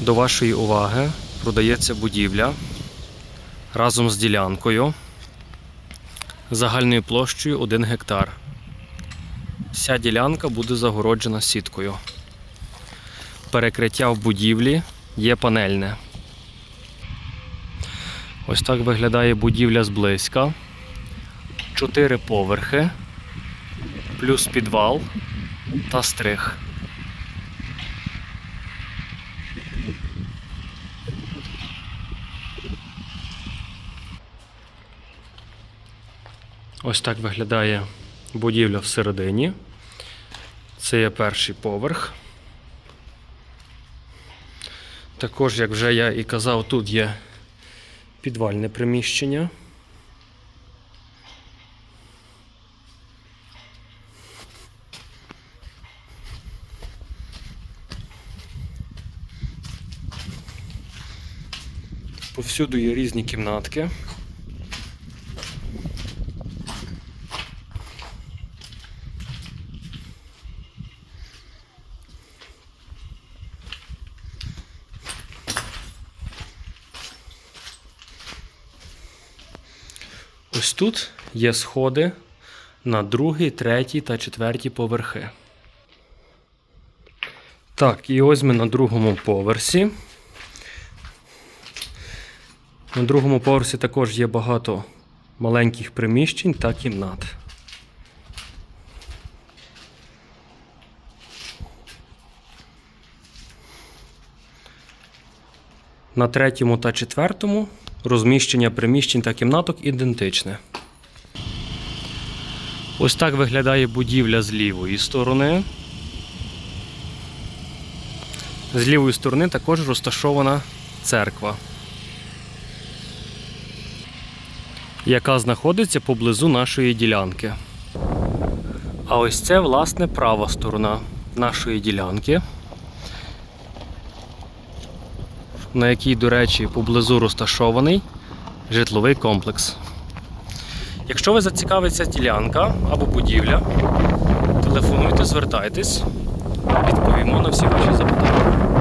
До вашої уваги продається будівля разом з ділянкою загальною площею 1 гектар. Вся ділянка буде загороджена сіткою. Перекриття в будівлі є панельне. Ось так виглядає будівля зблизька. Чотири поверхи, плюс підвал та стриг. Ось так виглядає будівля всередині. Це є перший поверх. Також, як вже я і казав, тут є підвальне приміщення. Повсюду є різні кімнатки. Ось тут є сходи на другий, третій та четвертій поверхи. Так, і ось ми на другому поверсі. На другому поверсі також є багато маленьких приміщень та кімнат. На третьому та четвертому розміщення приміщень та кімнаток ідентичне. Ось так виглядає будівля з лівої сторони. З лівої сторони також розташована церква, яка знаходиться поблизу нашої ділянки. А ось це, власне, права сторона нашої ділянки, на якій, до речі, поблизу розташований житловий комплекс. Якщо ви зацікавиться ділянка або будівля, телефонуйте, звертайтесь, відповімо на всі ваші запитання.